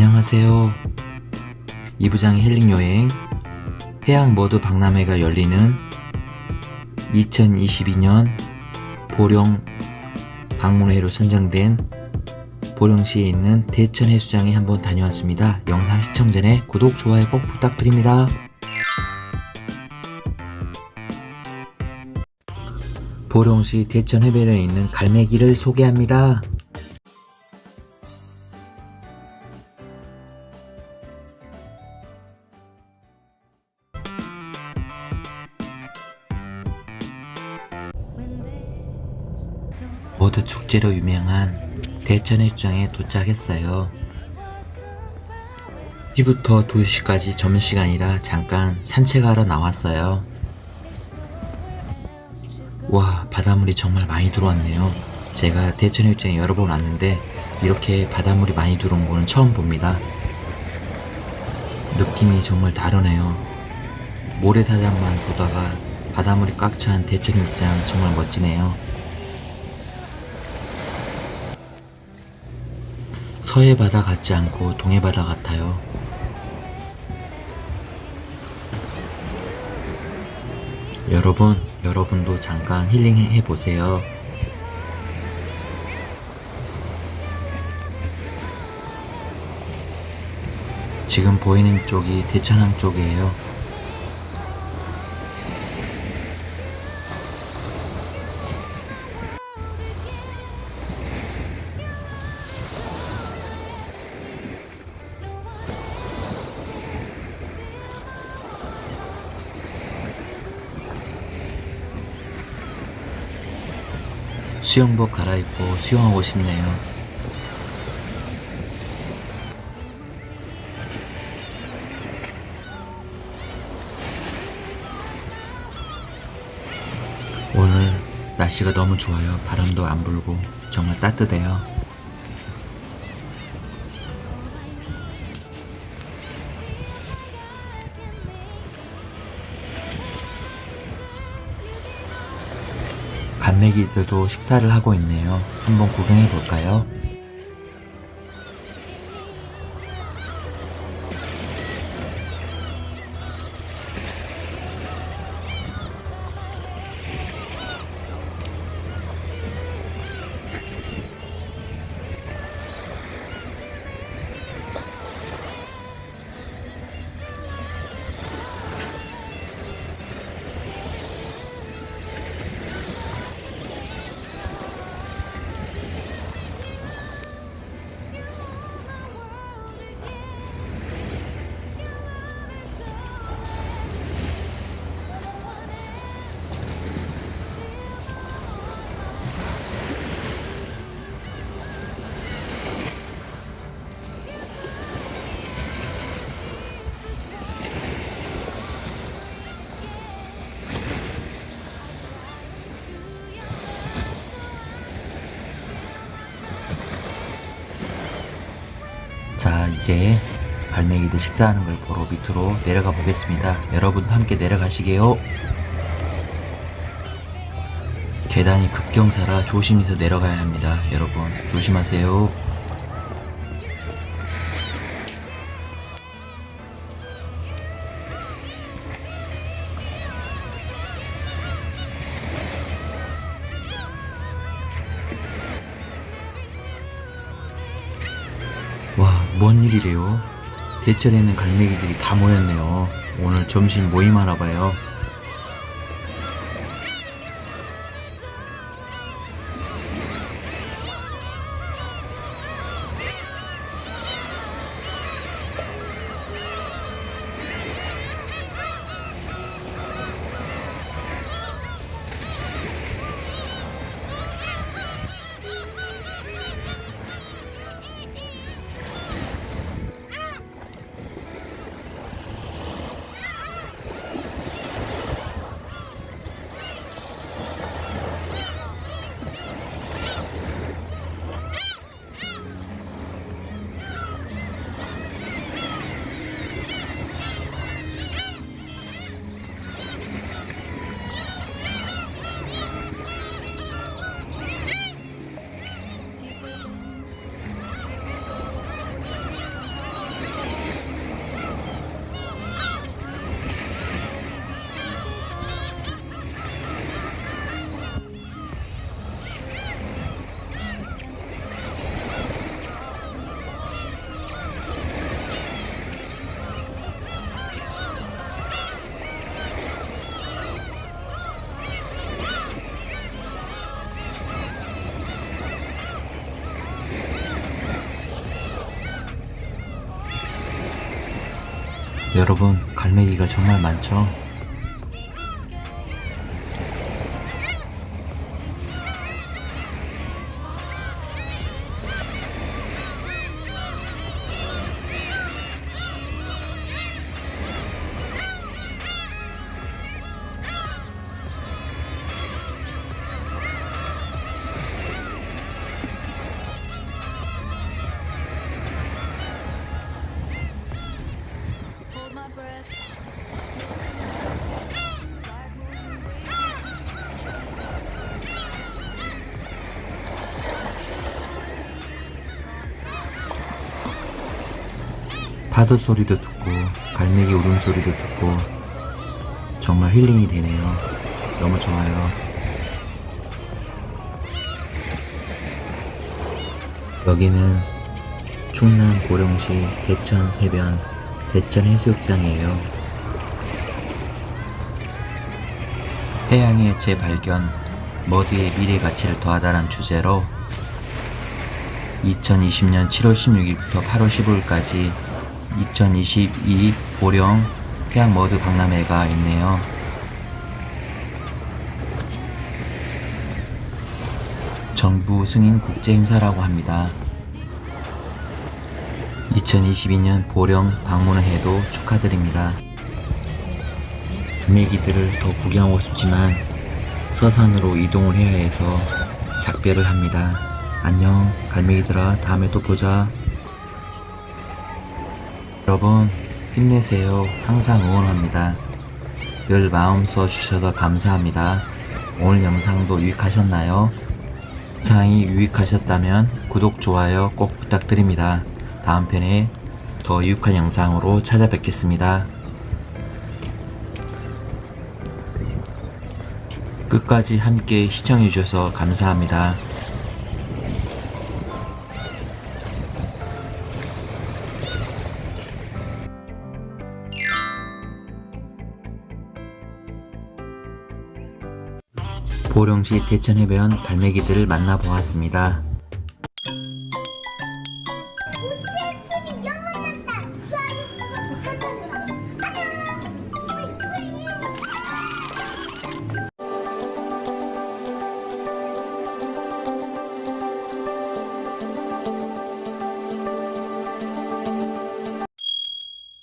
안녕하세요. 이부장의 힐링 여행 해양 머드 박람회가 열리는 2022년 보령 방문회로 선정된 보령시에 있는 대천 해수장에 한번 다녀왔습니다. 영상 시청 전에 구독, 좋아요 꼭 부탁드립니다. 보령시 대천 해변에 있는 갈매기를 소개합니다. 모두 축제로 유명한 대천 해수장에 도착했어요. 1시부터 2시까지 점심시간이라 잠깐 산책하러 나왔어요. 와, 바닷물이 정말 많이 들어왔네요. 제가 대천 해수장에 여러 번 왔는데 이렇게 바닷물이 많이 들어온 거는 처음 봅니다. 느낌이 정말 다르네요. 모래사장만 보다가 바닷물이 꽉 찬 대천 해수장 정말 멋지네요. 서해 바다 같지 않고 동해 바다 같아요. 여러분, 여러분도 잠깐 힐링해 보세요. 지금 보이는 쪽이 대천항 쪽이에요. 수영복 갈아입고 수영하고 싶네요. 오늘 날씨가 너무 좋아요. 바람도 안 불고 정말 따뜻해요. 간매기들도 식사를 하고 있네요. 한번 구경해 볼까요? 이제 갈매기들 식사하는 걸 보러 밑으로 내려가 보겠습니다. 여러분도 함께 내려가시게요. 계단이 급경사라 조심해서 내려가야 합니다. 여러분, 조심하세요. 뭔 일이래요? 대천에 있는 갈매기들이 다 모였네요. 오늘 점심 모임 하나 봐요. 여러분, 갈매기가 정말 많죠? 파도 소리도 듣고 갈매기 울음소리도 듣고 정말 힐링이 되네요. 너무 좋아요. 여기는 충남 보령시 대천 해변 대천 해수욕장이에요. 해양의 재발견, 머드의 미래 가치를 더하다란 주제로 2020년 7월 16일부터 8월 15일까지 2022 보령 해양 머드 박람회가 있네요. 정부 승인 국제 행사라고 합니다. 2022년 보령 방문을 해도 축하드립니다. 갈매기들을 더 구경하고 싶지만 서산으로 이동을 해야 해서 작별을 합니다. 안녕, 갈매기들아. 다음에 또 보자. 여러분, 힘내세요. 항상 응원합니다. 늘 마음 써 주셔서 감사합니다. 오늘 영상도 유익하셨나요? 영상이 유익하셨다면 구독, 좋아요 꼭 부탁드립니다. 다음 편에 더 유익한 영상으로 찾아뵙겠습니다. 끝까지 함께 시청해주셔서 감사합니다. 보령시 대천해변 갈매기들을 만나보았습니다.